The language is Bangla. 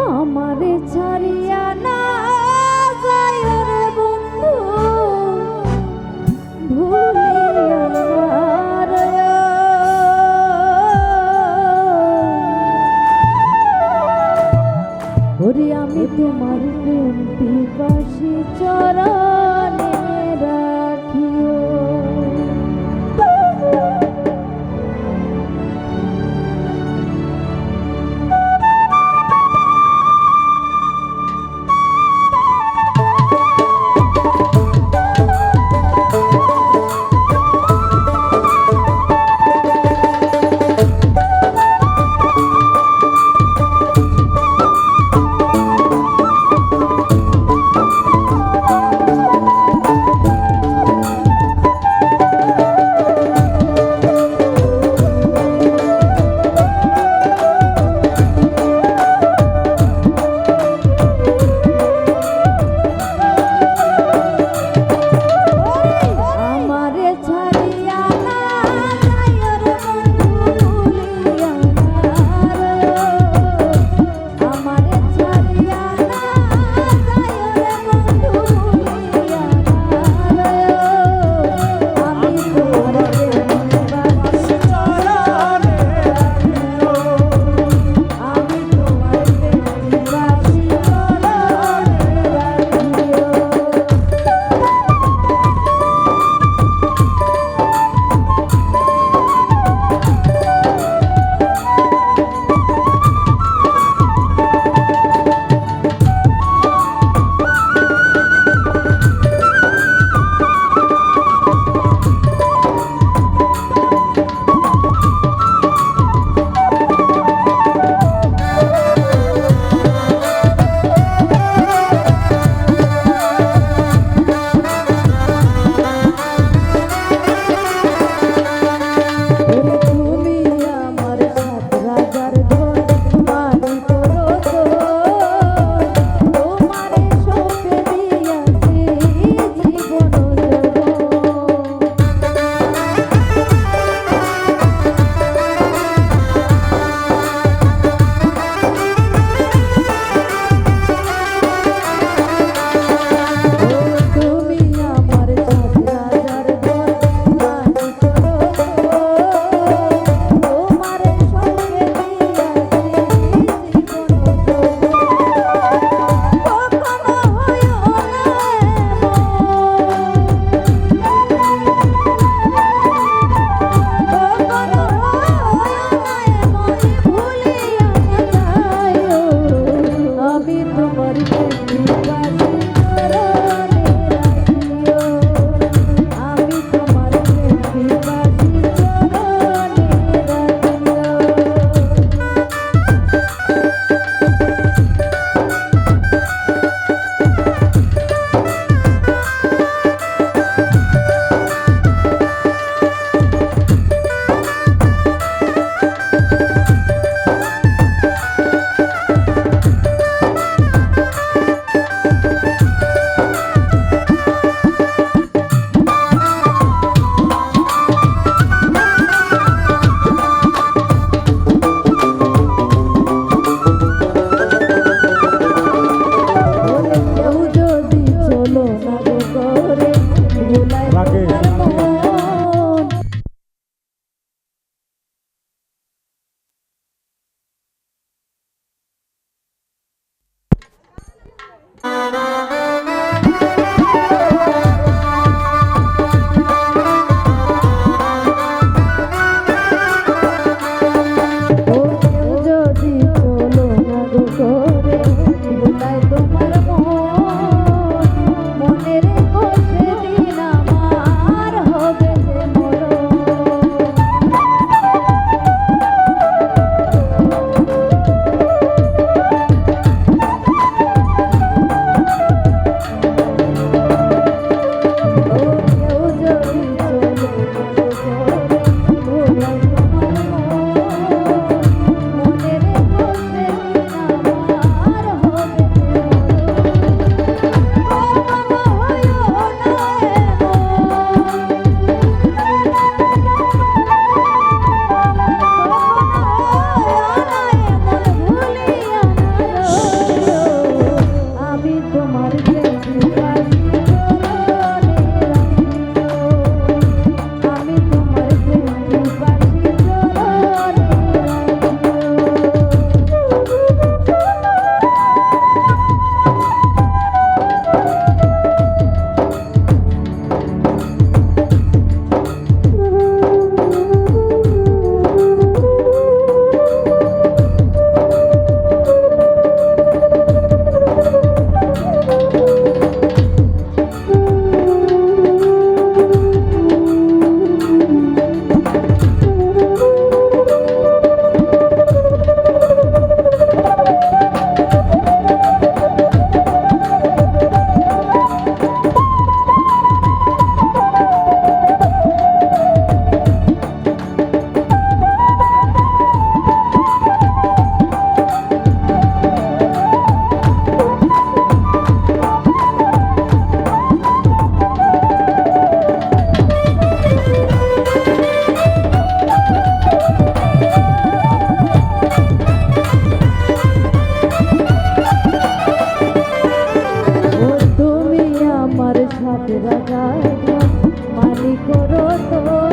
আমারে ছাড়িয়া না যায় রে বন্ধু। ওরে আমি তোমার প্রেম পিপাসী চরা বাজায় মালিক রতো